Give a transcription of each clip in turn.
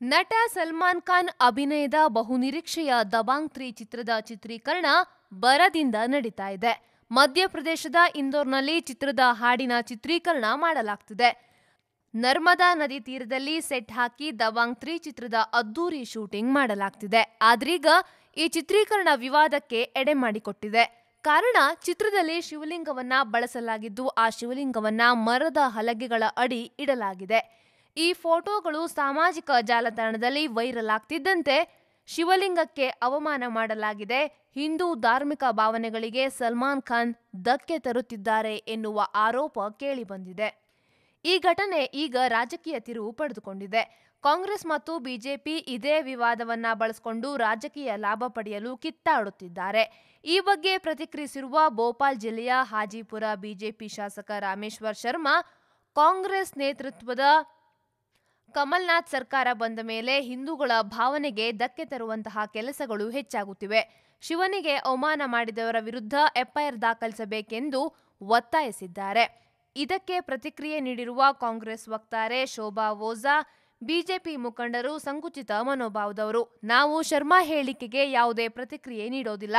ನಟ ಸಲ್ಮಾನ್ ಖಾನ್ ಅಭಿನಯದ ಬಹುನಿರೀಕ್ಷೆಯ ದಬಾಂಗ್ ತ್ರೀ ಚಿತ್ರದ ಚಿತ್ರೀಕರಣ ಬರದಿಂದ ನಡೀತಾ ಇದೆ. ಮಧ್ಯಪ್ರದೇಶದ ಇಂದೋರ್ನಲ್ಲಿ ಚಿತ್ರದ ಹಾಡಿನ ಚಿತ್ರೀಕರಣ ಮಾಡಲಾಗ್ತಿದೆ. ನರ್ಮದಾ ನದಿ ತೀರದಲ್ಲಿ ಸೆಟ್ ಹಾಕಿ ದಬಾಂಗ್ ತ್ರೀ ಚಿತ್ರದ ಅದ್ದೂರಿ ಶೂಟಿಂಗ್ ಮಾಡಲಾಗ್ತಿದೆ. ಆದ್ರೀಗ ಈ ಚಿತ್ರೀಕರಣ ವಿವಾದಕ್ಕೆ ಎಡೆ ಮಾಡಿಕೊಟ್ಟಿದೆ. ಕಾರಣ ಚಿತ್ರದಲ್ಲಿ ಶಿವಲಿಂಗವನ್ನ ಬಳಸಲಾಗಿದ್ದು ಆ ಶಿವಲಿಂಗವನ್ನ ಮರದ ಹಲಗೆಗಳ ಅಡಿ ಇಡಲಾಗಿದೆ. ಈ ಫೋಟೋಗಳು ಸಾಮಾಜಿಕ ಜಾಲತಾಣದಲ್ಲಿ ವೈರಲ್ ಆಗ್ತಿದ್ದಂತೆ ಶಿವಲಿಂಗಕ್ಕೆ ಅವಮಾನ ಮಾಡಲಾಗಿದೆ. ಹಿಂದೂ ಧಾರ್ಮಿಕ ಭಾವನೆಗಳಿಗೆ ಸಲ್ಮಾನ್ ಖಾನ್ ಧಕ್ಕೆ ತರುತ್ತಿದ್ದಾರೆ ಎನ್ನುವ ಆರೋಪ ಕೇಳಿಬಂದಿದೆ ಈ ಘಟನೆ ಈಗ ರಾಜಕೀಯ ತಿರುವು ಪಡೆದುಕೊಂಡಿದೆ. ಕಾಂಗ್ರೆಸ್ ಮತ್ತು ಬಿಜೆಪಿ ಇದೇ ವಿವಾದವನ್ನ ಬಳಸಿಕೊಂಡು ರಾಜಕೀಯ ಲಾಭ ಪಡೆಯಲು ಕಿತ್ತಾಡುತ್ತಿದ್ದಾರೆ. ಈ ಬಗ್ಗೆ ಪ್ರತಿಕ್ರಿಯಿಸಿರುವ ಭೋಪಾಲ್ ಜಿಲ್ಲೆಯ ಹಾಜಿಪುರ ಬಿಜೆಪಿ ಶಾಸಕ ರಾಮೇಶ್ವರ್ ಶರ್ಮಾ, ಕಾಂಗ್ರೆಸ್ ನೇತೃತ್ವದ ಕಮಲ್ನಾಥ್ ಸರ್ಕಾರ ಬಂದ ಮೇಲೆ ಹಿಂದೂಗಳ ಭಾವನೆಗೆ ಧಕ್ಕೆ ತರುವಂತಹ ಕೆಲಸಗಳು ಹೆಚ್ಚಾಗುತ್ತಿವೆ. ಶಿವನಿಗೆ ಅವಮಾನ ಮಾಡಿದವರ ವಿರುದ್ಧ ಎಫ್ಐಆರ್ ದಾಖಲಿಸಬೇಕೆಂದು ಒತ್ತಾಯಿಸಿದ್ದಾರೆ. ಇದಕ್ಕೆ ಪ್ರತಿಕ್ರಿಯೆ ನೀಡಿರುವ ಕಾಂಗ್ರೆಸ್ ವಕ್ತಾರೆ ಶೋಭಾ ಓಝಾ, ಬಿಜೆಪಿ ಮುಖಂಡರು ಸಂಕುಚಿತ ಮನೋಭಾವದವರು. ನಾವು ಶರ್ಮಾ ಹೇಳಿಕೆಗೆ ಯಾವುದೇ ಪ್ರತಿಕ್ರಿಯೆ ನೀಡೋದಿಲ್ಲ.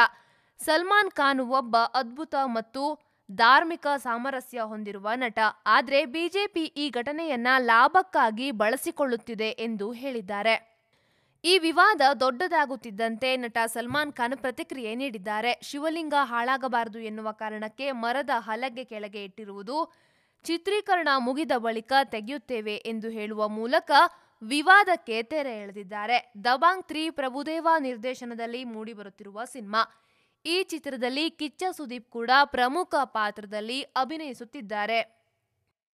ಸಲ್ಮಾನ್ ಖಾನ್ ಒಬ್ಬ ಅದ್ಭುತ ಮತ್ತು ಧಾರ್ಮಿಕ ಸಾಮರಸ್ಯ ಹೊಂದಿರುವ ನಟ. ಆದರೆ ಬಿಜೆಪಿ ಈ ಘಟನೆಯನ್ನ ಲಾಭಕ್ಕಾಗಿ ಬಳಸಿಕೊಳ್ಳುತ್ತಿದೆ ಎಂದು ಹೇಳಿದ್ದಾರೆ. ಈ ವಿವಾದ ದೊಡ್ಡದಾಗುತ್ತಿದ್ದಂತೆ ನಟ ಸಲ್ಮಾನ್ ಖಾನ್ ಪ್ರತಿಕ್ರಿಯೆ ನೀಡಿದ್ದಾರೆ. ಶಿವಲಿಂಗ ಹಾಳಾಗಬಾರದು ಎನ್ನುವ ಕಾರಣಕ್ಕೆ ಮರದ ಹಲಗೆ ಕೆಳಗೆ ಇಟ್ಟಿರುವುದು ಚಿತ್ರೀಕರಣ ಮುಗಿದ ಬಳಿಕ ತೆಗೆಯುತ್ತೇವೆ ಎಂದು ಹೇಳುವ ಮೂಲಕ ವಿವಾದಕ್ಕೆ ತೆರೆ ಎಳೆದಿದ್ದಾರೆ. ದಬಾಂಗ್ ತ್ರೀ ಪ್ರಭುದೇವ ನಿರ್ದೇಶನದಲ್ಲಿ ಮೂಡಿಬರುತ್ತಿರುವ ಸಿನಿಮಾ. ಈ ಚಿತ್ರದಲ್ಲಿ ಕಿಚ್ಚ ಸುದೀಪ್ ಕೂಡ ಪ್ರಮುಖ ಪಾತ್ರದಲ್ಲಿ ಅಭಿನಯಿಸುತ್ತಿದ್ದಾರೆ.